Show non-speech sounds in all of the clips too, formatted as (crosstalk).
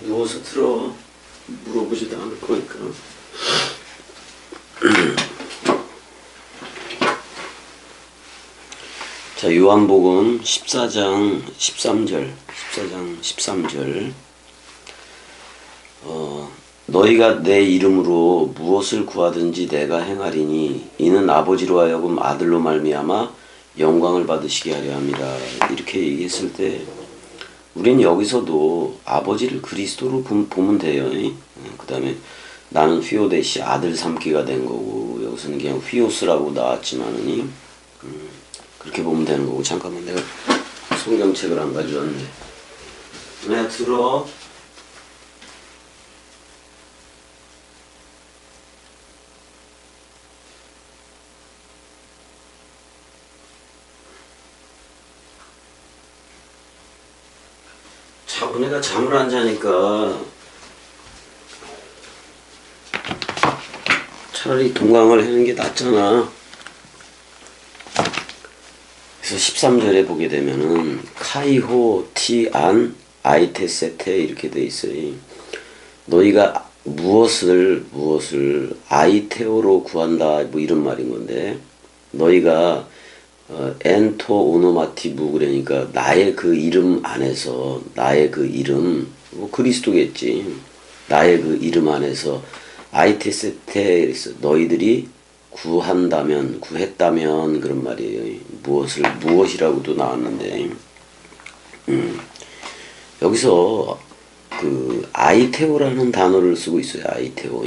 누워서 들어 물어보지도 않을 거니까. (clears throat) 자, 요한복음 14장 13절, 14장 13절. 어, 너희가 내 이름으로 무엇을 구하든지 내가 행하리니 이는 아버지로 하여금 아들로 말미암아 영광을 받으시게 하려 함이라. 이렇게 얘기했을 때 우린 여기서도 아버지를 그리스도로 보- 보면 돼요. 그 다음에 나는 휘오데시 아들 삼기가 된 거고 여기서는 그냥 휘오스라고 나왔지만은 음, 그렇게 보면 되는 거고 잠깐만 내가 성경책을 안 가져왔네. 네 들어. 자분이가 잠을 안 자니까 차라리 동강을 하는 게 낫잖아. 그래서 13절에 보게 되면은 카이호 티안 아이테세테 이렇게 돼 있어요. 너희가 무엇을 무엇을 아이테오로 구한다 뭐 이런 말인 건데 너희가 어, 엔토 오노마티브 그러니까 나의 그 이름 안에서 나의 그 이름 뭐 그리스도겠지. 나의 그 이름 안에서 아이테세테 너희들이 구한다면 구했다면 그런 말이에요. 무엇을 무엇이라고도 나왔는데. 음, 여기서 그 아이테오라는 단어를 쓰고 있어요 아이테오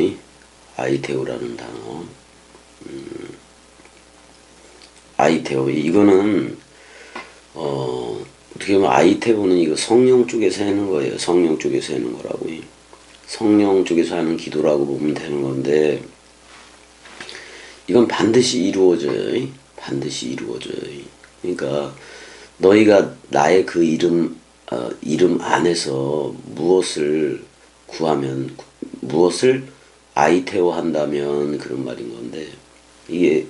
아이테오라는 단어 아이테오 이거는 어 어떻게 보면 아이테오는 이거 성령 쪽에서 하는 거예요. 성령 쪽에서 하는 거라고. 성령 쪽에서 하는 기도라고 보면 되는 건데 이건 반드시 이루어져요. 반드시 이루어져요. 그러니까 너희가 나의 그 이름 어, 이름 안에서 무엇을 구하면 무엇을 아이테오 한다면 그런 말인 건데 이게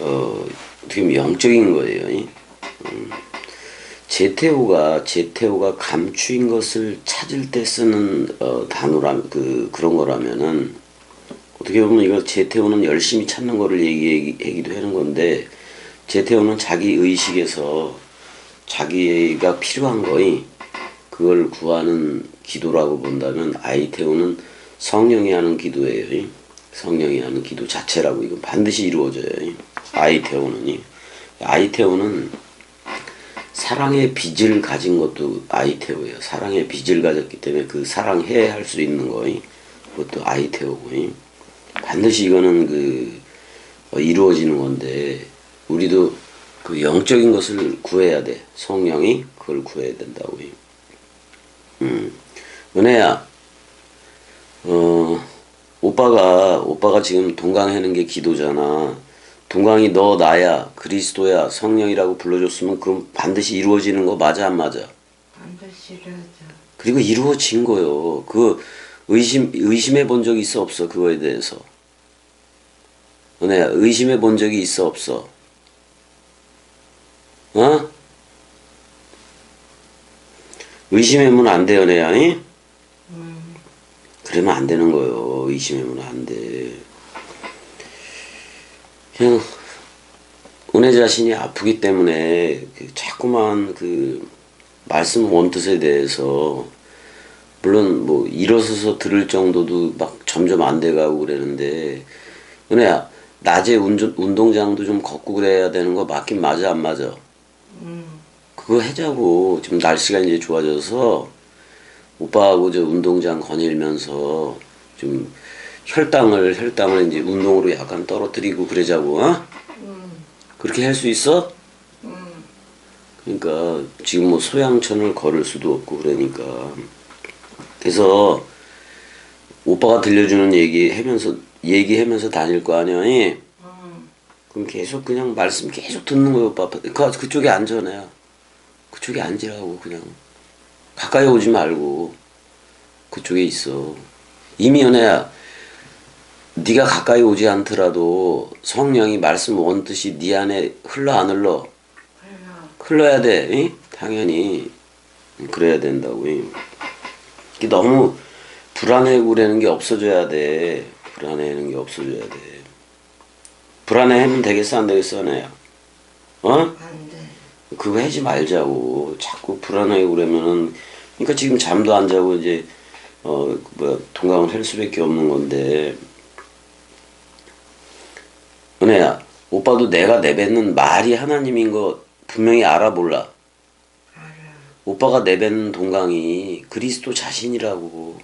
어, 어떻게 보면 영적인 거예요. 음, 제테오가 제테오가 감추인 것을 찾을 때 쓰는 어, 단어라 그 그런 거라면은 어떻게 보면 이거 제테오는 열심히 찾는 거를 얘기하기도 하는 건데 제테오는 자기 의식에서 자기가 필요한 거이 그걸 구하는 기도라고 본다면 아이테오는 성령이 하는 기도예요. 성령이 하는 기도 자체라고 이건 반드시 이루어져요. 아이테오는 아이테오는 사랑의 빚을 가진 것도 아이테오예요. 사랑의 빚을 가졌기 때문에 그 사랑해 할 수 있는 거 그것도 아이테오고 반드시 이거는 그 어, 이루어지는 건데 우리도 그 영적인 것을 구해야 돼. 성령이 그걸 구해야 된다고. 음. 은혜야. 어, 오빠가 오빠가 지금 동강하는 게 기도잖아. 동강이 너 나야 그리스도야 성령이라고 불러줬으면 그럼 반드시 이루어지는 거 맞아 안 맞아? 반드시 이루어져. 그리고 이루어진 거요. 그 의심 의심해 본 적이 있어 없어 그거에 대해서. 은혜야 의심해 본 적이 있어 없어? 어? 의심하면 안 돼, 은혜야. 잉? 그러면 안 되는 거요. 의심하면 안 돼. 그냥 은혜 자신이 아프기 때문에 그 자꾸만 그 말씀 원뜻에 대해서 물론 뭐 일어서서 들을 정도도 막 점점 안 돼가고 그러는데 은혜야 낮에 운전, 운동장도 좀 걷고 그래야 되는 거 맞긴 맞아 안 맞아? 그거 하자고 지금 날씨가 이제 좋아져서 오빠하고 저 운동장 거닐면서 좀 혈당을 혈당을 이제 운동으로 약간 떨어뜨리고 그러자고 어? 그렇게 할 수 있어? 그러니까 지금 뭐 소양천을 걸을 수도 없고 그러니까 그래서 오빠가 들려주는 얘기 하면서 얘기하면서 다닐 거 아니야? 예? 그럼 계속 그냥 말씀 계속 듣는 거예요 오빠 그 그쪽에 앉아 내야 그쪽에 앉으라고 그냥 가까이 오지 말고 그쪽에 있어 이미 연애야 네가 가까이 오지 않더라도 성령이 말씀 원뜻이 네 안에 흘러 안 흘러 흘러. 흘러야 돼 응? 당연히 그래야 된다고 응? 이게 너무 불안해고 그러는 게 없어져야 돼. 불안해하는 게 없어져야 돼. 불안해하면 되겠어 안 되겠어 내야. 어? 안 돼. 그거 하지 말자고. 자꾸 불안해고 그러면은 그러니까 지금 잠도 안 자고 이제 어뭐 동강을 할 수밖에 없는 건데. 은혜야, 오빠도 내가 내뱉는 말이 하나님인 거 분명히 알아 몰라. 알아. 오빠가 내뱉는 동강이 그리스도 자신이라고.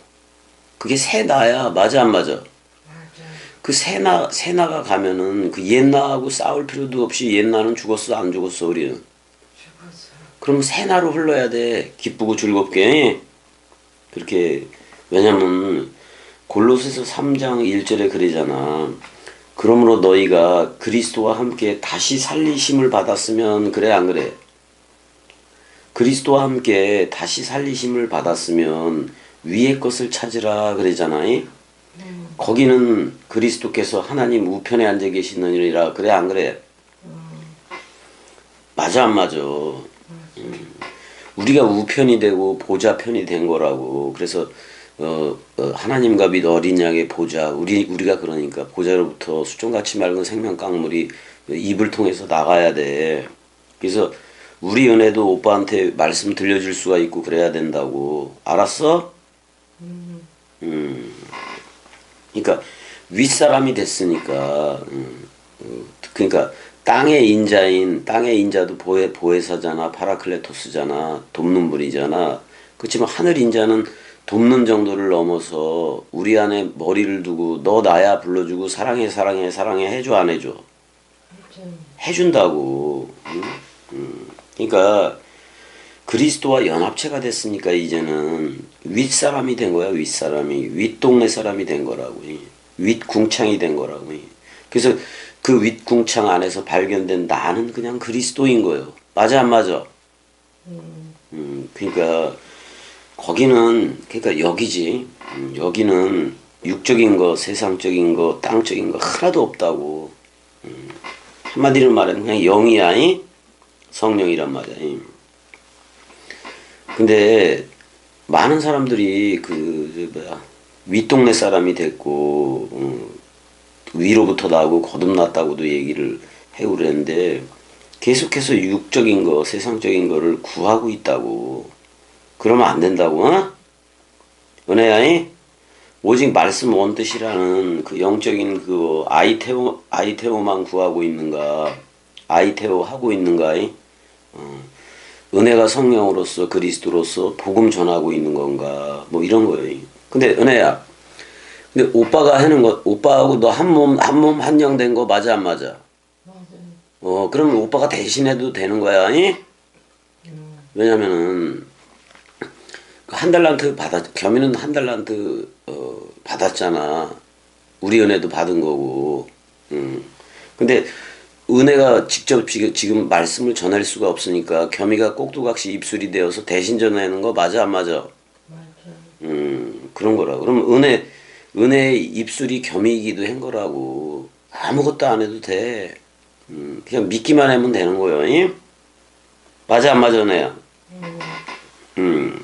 그게 새 나야. 맞아 안 맞아? 맞아. 그 새나 새나가 가면은 그 옛나하고 싸울 필요도 없이 옛나는 죽었어 안 죽었어 우리는. 죽었어. 그럼 새나로 흘러야 돼. 기쁘고 즐겁게. 그렇게 왜냐면 골로새서 3장 1절에 그러잖아. 그러므로 너희가 그리스도와 함께 다시 살리심을 받았으면 그래 안 그래? 그리스도와 함께 다시 살리심을 받았으면 위의 것을 찾으라 그러잖아요. 거기는 그리스도께서 하나님 우편에 앉아 계시느니라 그래 안 그래? 맞아 안 맞아? 음. 우리가 우편이 되고 보좌 편이 된 거라고. 그래서 어, 어, 하나님과 및 어린 양의 보좌 우리 우리가 그러니까 보좌로부터 수종같이 맑은 생명 강물이 입을 통해서 나가야 돼. 그래서 우리 은혜도 오빠한테 말씀 들려줄 수가 있고 그래야 된다고. 알았어? 음. 그러니까 윗사람이 됐으니까 음, 어, 그러니까 땅의 인자인 땅의 인자도 보혜 보혜사잖아 파라클레토스잖아 돕는 분이잖아 그렇지만 하늘 인자는 돕는 정도를 넘어서 우리 안에 머리를 두고 너 나야 불러주고 사랑해 사랑해 사랑해 해줘 안 해줘? 좀 해준다고. 응? 응. 그러니까 그리스도와 연합체가 됐으니까 이제는 윗사람이 된 거야 윗사람이. 윗동네 사람이 된 거라고. 윗궁창이 된 거라고. 그래서 그 윗궁창 안에서 발견된 나는 그냥 그리스도인 거예요. 맞아 안 맞아? 음, 그러니까 거기는 그러니까 여기지 음, 여기는 육적인 거 세상적인 거 땅적인 거 하나도 없다고 음, 한마디로 말하면 그냥 영이야 이? 성령이란 말이야 이. 근데 많은 사람들이 그 뭐야 윗동네 사람이 됐고 어, 위로부터 나오고 거듭났다고도 얘기를 해고 그랬는데 계속해서 육적인 거 세상적인 거를 구하고 있다고 그러면 안 된다고 어? 은혜야이 오직 말씀 원뜻이라는 그 영적인 그 아이테오 아이테오만 구하고 있는가 아이테오 하고 있는가이 어. 은혜가 성령으로서 그리스도로서 복음 전하고 있는 건가 뭐 이런 거예요. 근데 은혜야, 근데 오빠가 하는 거 오빠하고 너 한 몸 한 몸 한영 된 거 맞아 안 맞아? 맞아. 어 그러면 오빠가 대신해도 되는 거야, 아니? 왜냐면은 그 한 달란트 받았 겸이는 한 달란트 어 받았잖아. 우리 은혜도 받은 거고. 음. 근데 은혜가 직접 지금, 말씀을 전할 수가 없으니까 겸이가 꼭두각시 입술이 되어서 대신 전하는 거 맞아 안 맞아? 맞아. 음 그런 거라. 그럼 은혜 은혜의 입술이 겸이기도 한 거라고. 아무것도 안 해도 돼. 음 그냥 믿기만 하면 되는 거요. 이? 맞아 안 맞아 은혜야? 음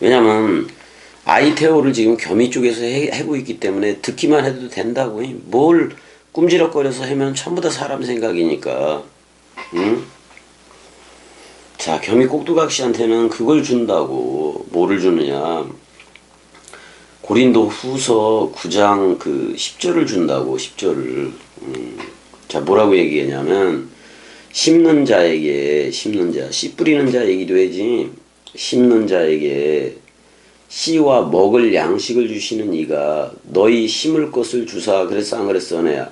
왜냐면 아이테오를 지금 겸이 쪽에서 해, 하고 있기 때문에 듣기만 해도 된다고. 이. 뭘 꿈지럭거려서 하면 전부 다 사람 생각이니까. 응? 자, 겸이 꼭두각시한테는 그걸 준다고. 뭐를 주느냐. 고린도 후서 9장 그 10절을 준다고, 10절을. 음. 자, 뭐라고 얘기했냐면, 심는 자에게, 심는 자, 씨 뿌리는 자 얘기도 해지, 심는 자에게 씨와 먹을 양식을 주시는 이가 너희 심을 것을 주사 그랬어 안 그랬어 내야?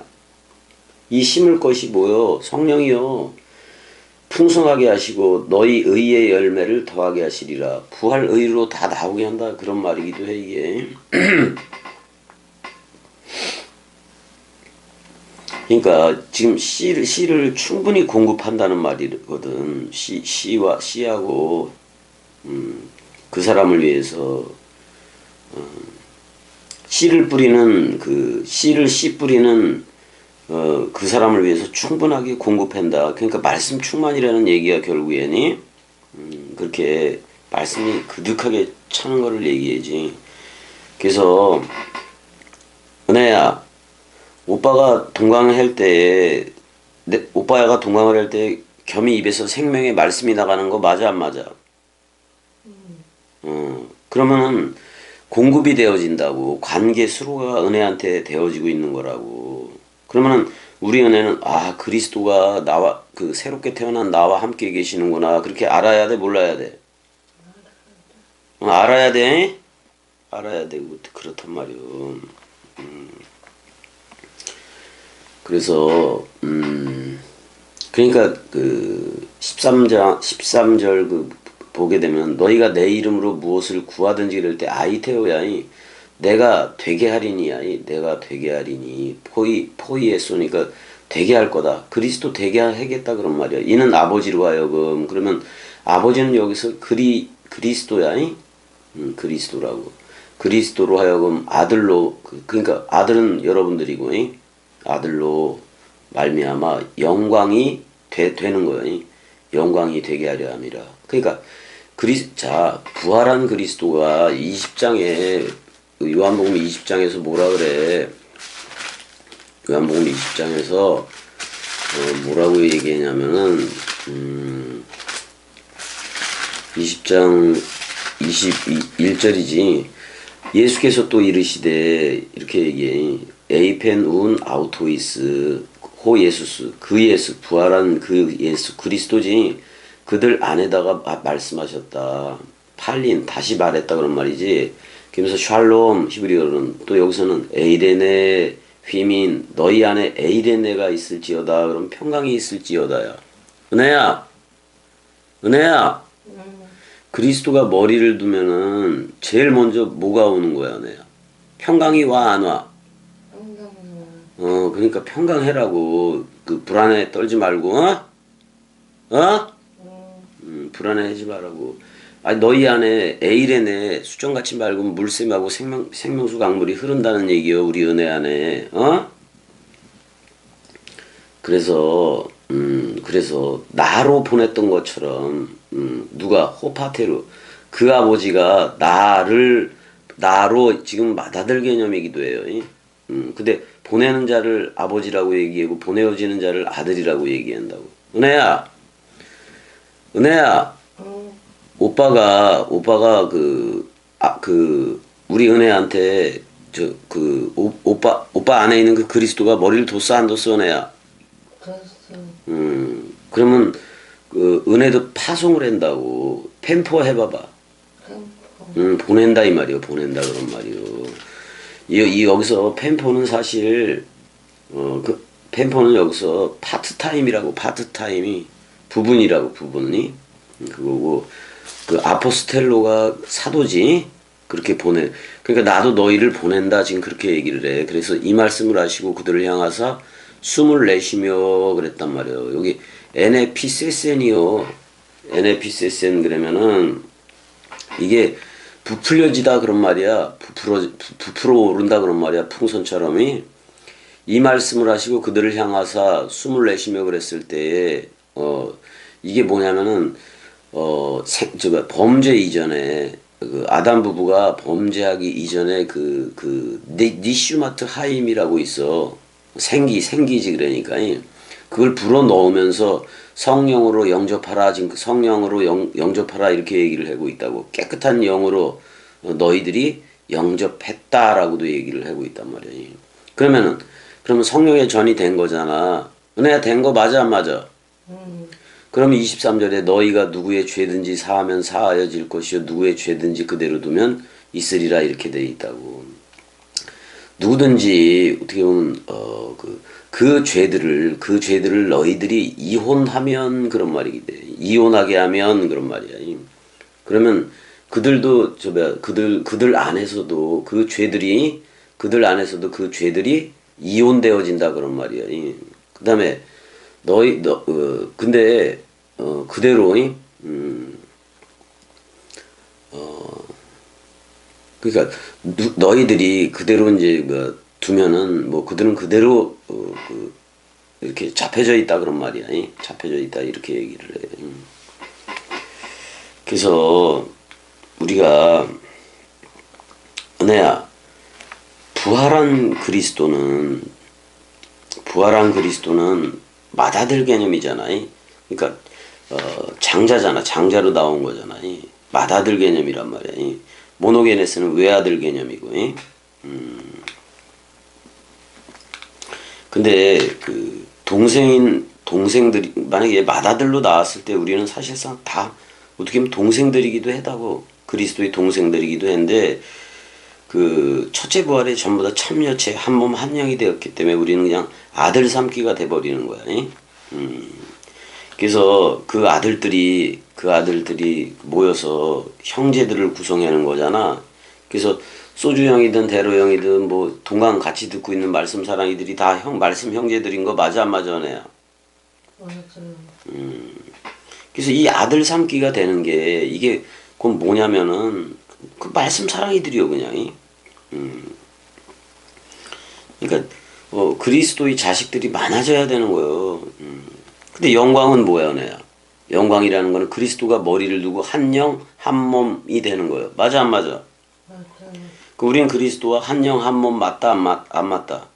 이 심을 것이 뭐요? 성령이요. 풍성하게 하시고 너희 의의 열매를 더하게 하시리라. 부활 의로 다 나오게 한다. 그런 말이기도 해 이게. (clears throat) 그러니까 지금 씨를, 씨를 충분히 공급한다는 말이거든. 씨, 씨와 씨하고 음, 그 사람을 위해서 어, 씨를 뿌리는 그 씨를 씨 뿌리는 어, 그 사람을 위해서 충분하게 공급한다. 그러니까 말씀 충만이라는 얘기가 결국에는 음, 그렇게 말씀이 그득하게 차는 거를 얘기해지. 그래서 은혜야, 오빠가 동강을 할 때에 내, 오빠가 동강을 할 때 겸이 입에서 생명의 말씀이 나가는 거 맞아 안 맞아? 어, 그러면은 공급이 되어진다고 관계 수로가 은혜한테 되어지고 있는 거라고. 그러면은 우리 은혜는 아 그리스도가 나와 그 새롭게 태어난 나와 함께 계시는구나 그렇게 알아야 돼 몰라야 돼. 어, 알아야 돼. 알아야 되고 그렇단 말이요. 음. 그래서 음 그러니까 그 13장 13절 그 보게 되면 너희가 내 이름으로 무엇을 구하든지 이럴 때 아이테오야이 내가 되게 하리니야이 내가 되게 하리니. 포이 포이에 쏘니까 되게 할 거다. 그리스도 되게 하겠다 그런 말이야. 이는 아버지로 하여금. 그러면 아버지는 여기서 그리 그리스도야이? 음, 그리스도라고. 그리스도로 하여금 아들로 그, 그러니까 아들은 여러분들이고 이? 아들로 말미암아 영광이 되, 되는 거예요. 이? 영광이 되게 하려 함이라. 그러니까 그리 자 부활한 그리스도가 20장에 요한복음 20장에서 뭐라 그래? 요한복음 20장에서 어, 뭐라고 얘기했냐면은 음, 20장 21절이지 예수께서 또 이르시되 이렇게 얘기해 에이펜 운 아우토이스 호 예수스 그 예수 부활한 그 예수 그리스도지 그들 안에다가 마- 말씀하셨다. 팔린 다시 말했다 그런 말이지. 그러면서 샬롬 히브리어로는 또 여기서는 에이레네 휘민 너희 안에 에이레네가 있을지어다. 그럼 평강이 있을지어다야. 은혜야! 은혜야! 그리스도가 머리를 두면은 제일 먼저 뭐가 오는 거야 은혜야? 평강이 와 안 와? 어, 그러니까 평강해라고. 그 불안해 떨지 말고, 어? 어? 음, 불안해하지 말라고. 아니 너희 안에 에일에네 수정같이 맑은 물샘하고 생명 생명수 강물이 흐른다는 얘기요. 우리 은혜 안에, 어? 그래서 음, 그래서 나로 보냈던 것처럼 음, 누가 호파테루 그 아버지가 나를 나로 지금 맏아들 개념이기도 해요. 이? 음, 근데 보내는 자를 아버지라고 얘기하고 보내어지는 자를 아들이라고 얘기한다고. 은혜야, 은혜야, 오빠가 오빠가 그 아, 그 우리 은혜한테 저 그 오빠 오빠 안에 있는 그 그리스도가 머리를 뒀어 안 뒀어 은혜야. 졌어. 음, 그러면 그 은혜도 파송을 한다고 펜포 해봐봐. 템포. 음, 보낸다 이 말이요. 보낸다 그런 말이요. 이, 이 여기서 펜포는 사실 어 그 펜포는 여기서 파트 타임이라고 파트 타임이 부분이라고 부분이 음, 그거고 그 아포스텔로가 사도지 그렇게 보내 그러니까 나도 너희를 보낸다 지금 그렇게 얘기를 해. 그래서 이 말씀을 하시고 그들을 향하사 숨을 내쉬며 그랬단 말이에요. 여기 NAPCSN이요. NAPCSN 그러면은 이게 부풀려지다 그런 말이야. 부풀어 부- 부풀어 오른다 그런 말이야. 풍선처럼이 이 말씀을 하시고 그들을 향하사 숨을 내쉬며 그랬을 때에 어 이게 뭐냐면은 어 생, 저 범죄 이전에 그 아담 부부가 범죄하기 이전에 그 그 니슈마트 하임이라고 있어 생기 생기지 그러니까 그걸 불어 넣으면서 성령으로 영접하라 지금 그 성령으로 영, 영접하라 이렇게 얘기를 하고 있다고 깨끗한 영으로 어, 너희들이 영접했다라고도 얘기를 하고 있단 말이야. 그러면은 그러면 성령의 전이 된 거잖아. 은혜야 된거 맞아 안 맞아? 그러면 23절에 너희가 누구의 죄든지 사하면 사하여질 것이요 누구의 죄든지 그대로 두면 있으리라 이렇게 돼 있다고. 누구든지 어떻게 보면 어그 그 죄들을 그 죄들을 너희들이 이혼하면 그런 말이기 돼. 이혼하게 하면 그런 말이야. 그러면 그들도 저 그들 그들 안에서도 그 죄들이 그들 안에서도 그 죄들이 이혼되어진다 그런 말이야. 그다음에 너희 너 어, 근데 어 그대로 음 그러니까 누- 너희들이 그대로 이제 뭐 두면은 뭐 그들은 그대로 어, 그 이렇게 잡혀져 있다 그런 말이야. 이? 잡혀져 있다 이렇게 얘기를 해. 음. 그래서 우리가 은혜야 부활한 그리스도는 부활한 그리스도는 맏아들 개념이잖아요. 그러니까 어, 장자잖아. 장자로 나온 거잖아. 맏아들 개념이란 말이야. 모노게네스는 외아들 개념이고. 음. 근데 그 동생인 동생들이 만약에 맏아들로 나왔을 때 우리는 사실상 다 어떻게 보면 동생들이기도 하다고 그리스도의 동생들이기도 했는데 그 첫째 부활에 전부 다 참여체 한 몸 한 영이 되었기 때문에 우리는 그냥 아들 삼기가 돼 버리는 거야. 음. 그래서 그 아들들이 그 아들들이 모여서 형제들을 구성하는 거잖아. 그래서 소주 형이든 대로 형이든 뭐 동강 같이 듣고 있는 말씀 사랑이들이 다 형 말씀 형제들인 거 맞아 안 맞아 내야. 맞아요. 그래서 이 아들 삼기가 되는 게 이게 그건 뭐냐면은 그 말씀 사랑이들이요 그냥. 음. 그러니까 어, 그리스도의 자식들이 많아져야 되는 거예요. 음. 근데 영광은 뭐야 내야? 영광이라는 거는 그리스도가 머리를 두고 한 영 한 몸이 되는 거예요. 맞아 안 맞아? 그 우리는 그리스도와 한 영 한 몸 맞다 안, 맞, 안 맞다?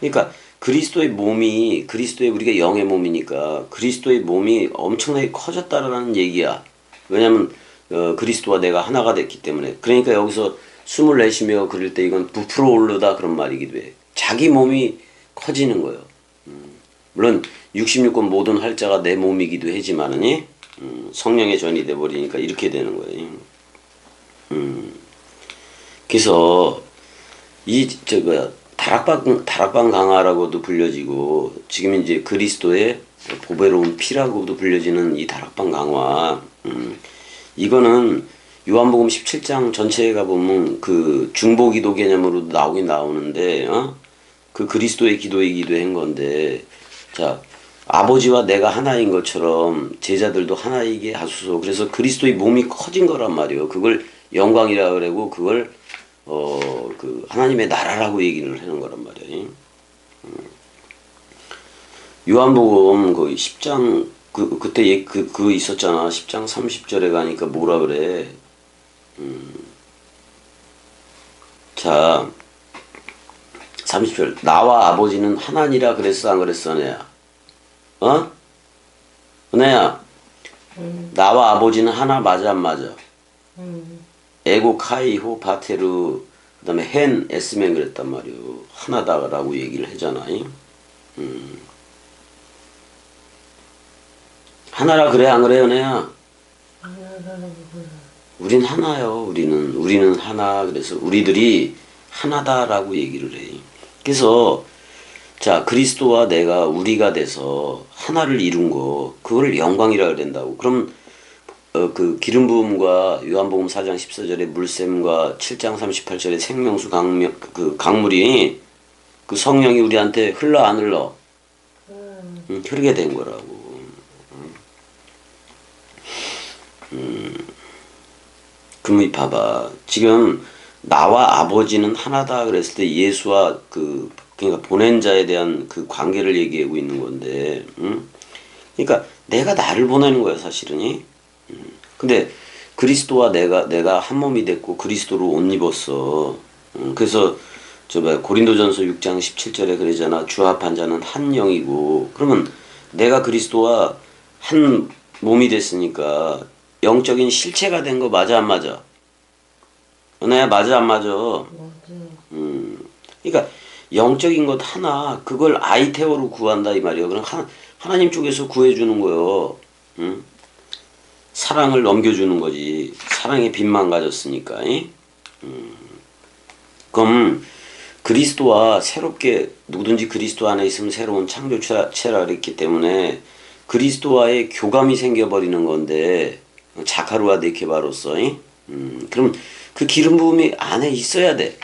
그러니까 그리스도의 몸이 그리스도의 우리가 영의 몸이니까 그리스도의 몸이 엄청나게 커졌다라는 얘기야. 왜냐면 어, 그리스도와 내가 하나가 됐기 때문에. 그러니까 여기서 숨을 내쉬며 그럴 때 이건 부풀어 오르다 그런 말이기도 해. 자기 몸이 커지는 거예요. 음, 물론 66권 모든 활자가 내 몸이기도 하지만은 음, 성령의 전이 돼 버리니까 이렇게 되는 거예요. 음. 그래서 이 저 뭐야 다락방 다락방 강화라고도 불려지고 지금 이제 그리스도의 보배로운 피라고도 불려지는 이 다락방 강화. 음, 이거는 요한복음 17장 전체에 가 보면 그 중보기도 개념으로 나오긴 나오는데 어? 그 그리스도의 기도이기도 한 건데 자 아버지와 내가 하나인 것처럼 제자들도 하나이게 하소서. 그래서 그리스도의 몸이 커진 거란 말이에요. 그걸 영광이라 그러고 그걸 어 그 하나님의 나라라고 얘기를 하는 거란 말이에요. 음. 요한복음 그 10장 그 그때 얘- 그, 그 있었잖아. 10장 30절에 가니까 뭐라 그래? 음. 자 30절 나와 아버지는 하나니라 그랬어 안 그랬어 은혜야? 어? 은혜야 음, 나와 아버지는 하나 맞아 안 맞아? 음, 에고 카이호 바테르 그다음에 헨 에스멘 그랬단 말이요 하나다라고 얘기를 하잖아. 음. 하나라 그래 안 그래 연애야? 하나라고 불러. 우린 하나요. 우리는 우리는 하나 그래서 우리들이 하나다라고 얘기를 해. 그래서 자 그리스도와 내가 우리가 돼서 하나를 이룬 거 그걸 영광이라 그런다고. 그럼 어, 그 기름 부음과 요한복음 4장 14절의 물샘과 7장 38절의 생명수 강명 그 강물이 그 성령이 우리한테 흘러 안 흘러 음, 음, 흐르게 된 거라고. 음. 그럼 봐봐. 지금 나와 아버지는 하나다 그랬을 때 예수와 그 그러니까 보낸 자에 대한 그 관계를 얘기하고 있는 건데, 음? 그러니까 내가 나를 보내는 거야 사실은. 이. 음. 근데 그리스도와 내가 내가 한 몸이 됐고 그리스도로 옷 입었어. 음, 그래서 저 뭐야 고린도전서 6장 17절에 그러잖아. 주합한 자는 한 영이고 그러면 내가 그리스도와 한 몸이 됐으니까 영적인 실체가 된 거 맞아 안 맞아? 은혜야 맞아 안 맞아? 음. 그러니까 영적인 것 하나 그걸 아이테오로 구한다 이 말이에요. 그럼 하, 하나님 쪽에서 구해 주는 거요. 음? 사랑을 넘겨주는 거지. 사랑의 빛만 가졌으니까. 이? 음. 그럼 그리스도와 새롭게 누구든지 그리스도 안에 있으면 새로운 창조체라 그랬기 때문에 그리스도와의 교감이 생겨버리는 건데 자카루와 네케바로서 이? 음, 그럼 그 기름 부음이 안에 있어야 돼.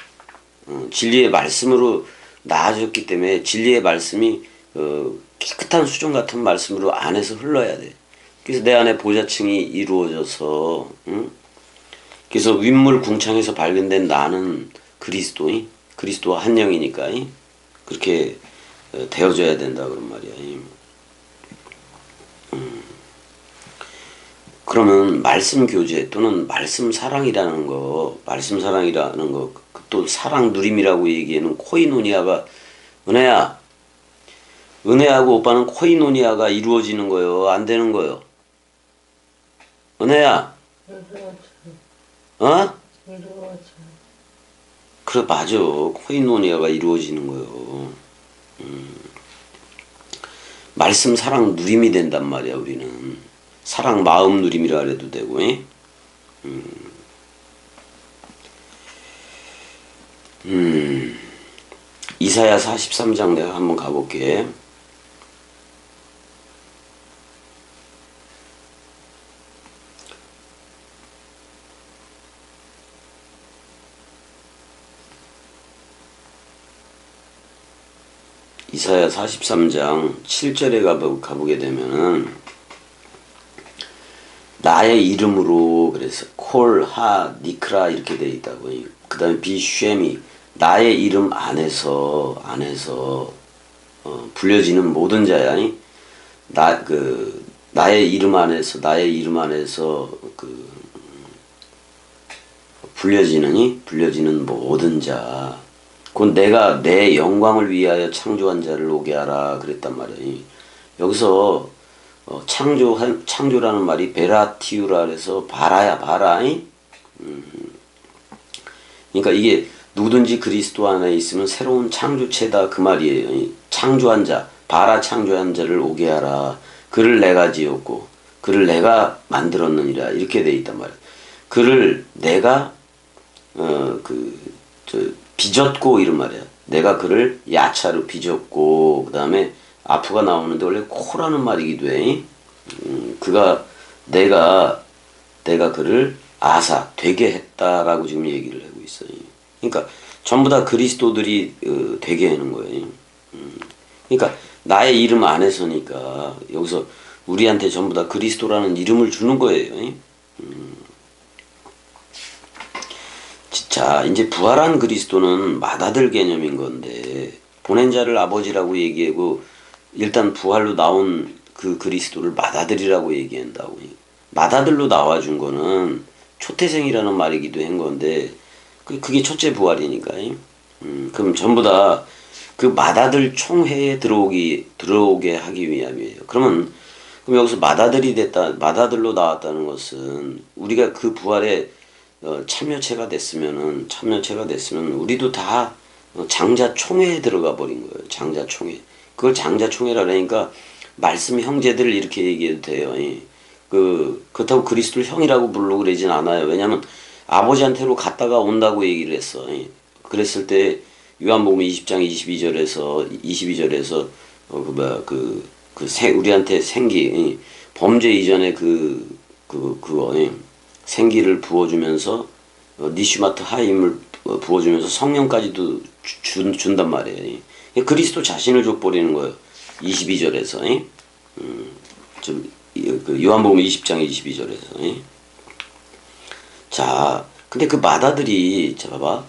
어, 진리의 말씀으로 나아졌기 때문에 진리의 말씀이 어, 깨끗한 수정 같은 말씀으로 안에서 흘러야 돼. 그래서 내 안에 보좌층이 이루어져서 응? 그래서 윗물 궁창에서 발견된 나는 그리스도이 그리스도와 한 영이니까 이? 그렇게 어, 되어져야 된다 그런 말이야. 이. 음. 그러면 말씀 교제 또는 말씀 사랑이라는 거, 말씀 사랑이라는 거, 그또 사랑 누림이라고 얘기하는 코이노니아가 은혜야, 은혜하고 오빠는 코이노니아가 이루어지는 거요, 안 되는 거요. 은혜야. 어? 그래 맞아, 코이노니아가 이루어지는 거요. 음. 말씀 사랑 누림이 된단 말이야 우리는 사랑 마음 누림이라 그래도 되고. 예? 음, 이사야 43장 내가 한번 가볼게. 이사야 43장 7절에 가보, 가보게 되면은 나의 이름으로 그래서 콜 하 니크라 이렇게 돼 있다고. 그 다음에 비쉐미 나의 이름 안에서 안에서 어, 불려지는 모든 자야. 나그 나의 이름 안에서 나의 이름 안에서 그 불려지느니 불려지는 모든 자. 곧 내가 내 영광을 위하여 창조한 자를 오게 하라 그랬단 말이야. 여기서 어, 창조한 창조라는 말이 베라티우라 그래서 바라야 바라. 이? 음. 그러니까 이게 누구든지 그리스도 안에 있으면 새로운 창조체다 그 말이에요. 이 창조한 자, 바라 창조한 자를 오게 하라. 그를 내가 지었고 그를 내가 만들었느니라 이렇게 돼 있단 말이야. 그를 내가 어그저 빚었고 이런 말이야. 내가 그를 야차로 빚었고 그 다음에 아프가 나오는데 원래 코라는 말이기도 해. 음, 그가 내가 내가 그를 아사 되게 했다라고 지금 얘기를 하고 있어요. 그러니까 전부 다 그리스도들이 어, 되게 하는 거예요. 음, 그러니까 나의 이름 안에서니까 여기서 우리한테 전부 다 그리스도라는 이름을 주는 거예요. 음. 자, 이제 부활한 그리스도는 맏아들 개념인 건데 보낸 자를 아버지라고 얘기하고 일단 부활로 나온 그 그리스도를 맏아들이라고 얘기한다고. 맏아들로 나와준 거는 초태생이라는 말이기도 한 건데 그- 그게 첫째 부활이니까. 음, 그럼 전부 다그 맏아들 총회에 들어오기 들어오게 하기 위함이에요. 그러면 그럼 여기서 맏아들이 됐다, 맏아들로 나왔다는 것은 우리가 그 부활에 어, 참여체가 됐으면은 참여체가 됐으면 우리도 다 어, 장자 총회에 들어가 버린 거예요. 장자 총회. 그걸 장자 총회라 그러니까 말씀 형제들을 이렇게 얘기해도 돼요. 예. 그 그렇다고 그리스도를 형이라고 부르고 그러진 않아요. 왜냐하면 아버지한테로 갔다가 온다고 얘기를 했어. 예. 그랬을 때 요한복음 20장 22절에서 22절에서 어, 그 그, 그 세, 우리한테 생기 예. 범죄 이전에 그, 그 그거 예. 생기를 부어주면서 어, 니슈마트 하임을 어, 부어주면서 성령까지도 주- 준, 준단 말이에요. 예. 그리스도 자신을 줘버리는 거예요. 22절에서. 예. 음, 좀, 이- 그 요한복음 20장 22절에서. 예. 자, 근데 그 마다들이, 자, 봐봐.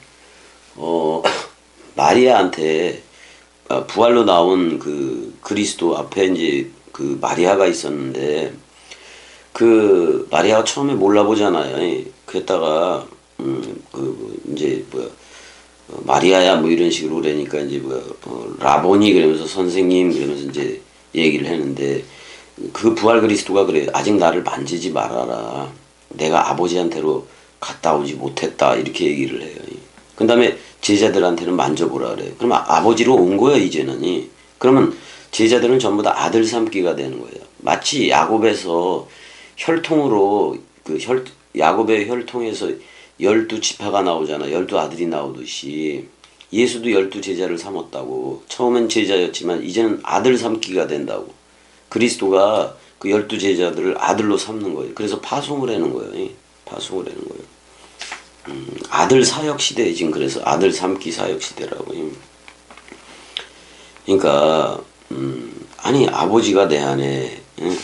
어, (coughs) 마리아한테 아, 부활로 나온 그 그리스도 앞에 이제 그 마리아가 있었는데 그 마리아가 처음에 몰라보잖아요. 예. 그랬다가 음 그 이제 뭐야 어, 마리아야 뭐 이런 식으로 그러니까 이제 어, 라보니 그러면서 선생님 그러면서 이제 얘기를 했는데 그 부활 그리스도가 그래 아직 나를 만지지 말아라 내가 아버지한테로 갔다 오지 못했다 이렇게 얘기를 해요. 그 다음에 제자들한테는 만져보라 그래. 그럼 아- 아버지로 온 거야 이제는. 이. 그러면 제자들은 전부 다 아들 삼기가 되는 거예요. 마치 야곱에서 혈통으로 그 혈, 야곱의 혈통에서 열두 지파가 나오잖아. 열두 아들이 나오듯이 예수도 열두 제자를 삼았다고. 처음엔 제자였지만 이제는 아들 삼기가 된다고. 그리스도가 그 열두 제자들을 아들로 삼는 거예요. 그래서 파송을 하는 거예요. 이. 파송을 하는 거예요. 음, 아들 사역 시대 지금 그래서 아들 삼기 사역 시대라고. 이. 그러니까 음, 아니 아버지가 내 안에 응?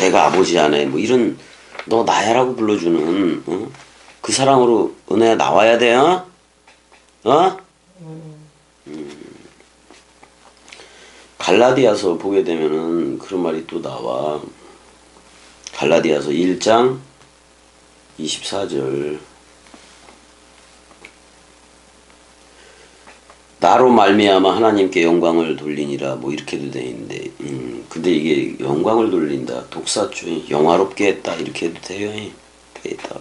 내가 아버지 안에 뭐 이런 너 나야라고 불러주는 응? 그 사랑으로 은혜야 나와야 돼 어? 어? 음. 갈라디아서 보게 되면은 그런 말이 또 나와 갈라디아서 1장 24절 나로 말미암아 하나님께 영광을 돌리니라 뭐 이렇게도 돼 있는데 음 근데 이게 영광을 돌린다 독사주의 영화롭게 했다 이렇게 해도 돼요? 돼 있다.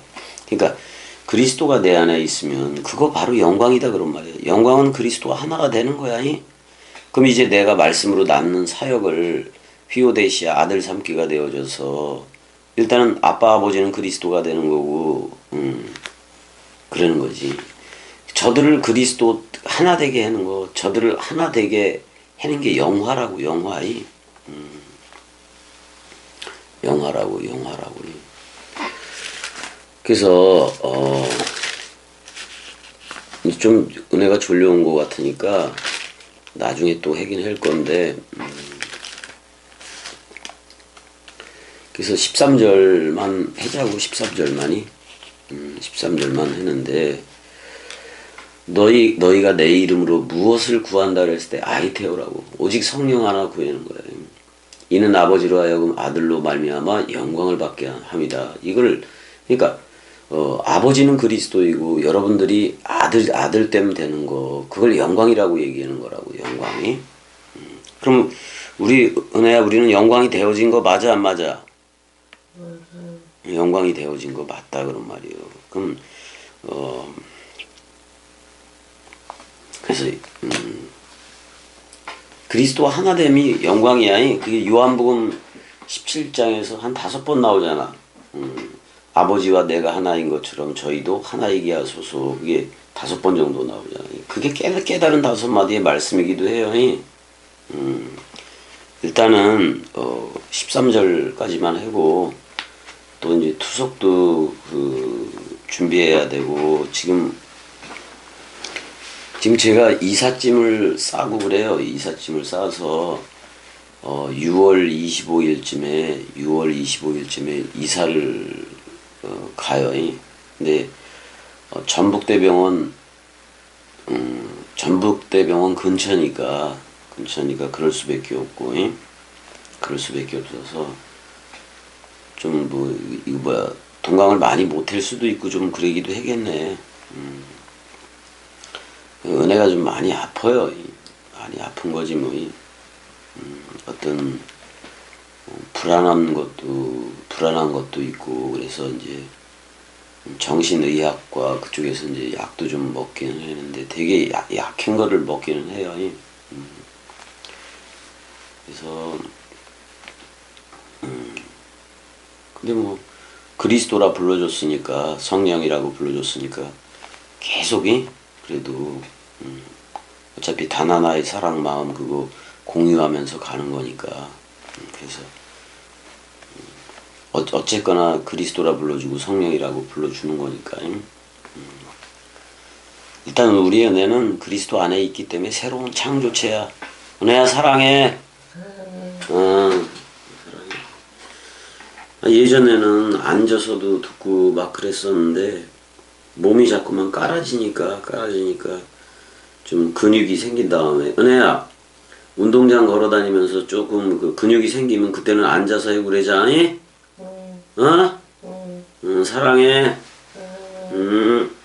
그러니까 그리스도가 내 안에 있으면 그거 바로 영광이다 그런 말이에요. 영광은 그리스도와 하나가 되는 거야 이. 그럼 이제 내가 말씀으로 낳는 사역을 휘오데시아 아들 삼기가 되어져서 일단은 아빠 아버지는 그리스도가 되는 거고 음 그러는 거지 저들을 그리스도 하나 되게 하는 거 저들을 하나 되게 하는 게 영화라고 영화이. 음. 영화라고 영화라고. 그래서 어, 좀 은혜가 졸려온 것 같으니까 나중에 또 하긴 할 건데 음, 그래서 13절만 해자고 13절만이? 음, 13절만 했는데 너희 너희가 내 이름으로 무엇을 구한다 그랬을 때 아이테오라고 오직 성령 하나 구하는 거예요. 이는 아버지로 하여금 아들로 말미암아 영광을 받게 함이다. 이걸 그러니까 어, 아버지는 그리스도이고 여러분들이 아들 아들 때문에 되는 거 그걸 영광이라고 얘기하는 거라고 영광이. 음, 그럼 우리 은혜야 우리는 영광이 되어진 거 맞아 안 맞아? 영광이 되어진 거 맞다 그런 말이에요. 그럼 어 그래서 음, 그리스도와 하나됨이 영광이야. 그게 요한복음 17장에서 한 다섯 번 나오잖아. 음, 아버지와 내가 하나인 것처럼 저희도 하나이게 하소서. 그게 다섯 번 정도 나오잖아. 그게 깨, 깨달은 다섯 마디의 말씀이기도 해요. 음, 일단은 어, 13절까지만 하고 또 이제 투석도 그 준비해야 되고 지금 지금 제가 이삿짐을 싸고 그래요. 이삿짐을 싸서 어 6월 25일쯤에 6월 25일쯤에 이사를 어 가요. 근데 어 전북대병원 음 전북대병원 근처니까 근처니까 그럴 수밖에 없고 이? 그럴 수밖에 없어서 좀 뭐 이거 뭐야 동강을 많이 못 할 수도 있고 좀 그러기도 하겠네. 음. 은혜가 좀 많이 아파요. 이. 많이 아픈 거지 뭐. 이. 음, 어떤 어, 불안한 것도 불안한 것도 있고 그래서 이제 정신의학과 그쪽에서 이제 약도 좀 먹기는 하는데 되게 약, 약한 거를 먹기는 해요. 이. 음. 그래서 음, 근데 뭐 그리스도라 불러줬으니까 성령이라고 불러줬으니까 계속이 그래도 음, 어차피 단 하나의 사랑 마음 그거 공유하면서 가는 거니까. 음, 그래서 음, 어, 어쨌거나 그리스도라 불러주고 성령이라고 불러주는 거니까 음. 일단 우리 은혜는 그리스도 안에 있기 때문에 새로운 창조체야. 은혜야 사랑해. 어, 예전에는 앉아서도 듣고 막 그랬었는데 몸이 자꾸만 깔아지니까 깔아지니까 좀 근육이 생긴 다음에 은혜야 운동장 걸어 다니면서 조금 그 근육이 생기면 그때는 앉아서 해고 그러지 않니? 음, 어? 음, 응, 사랑해. 음. 음.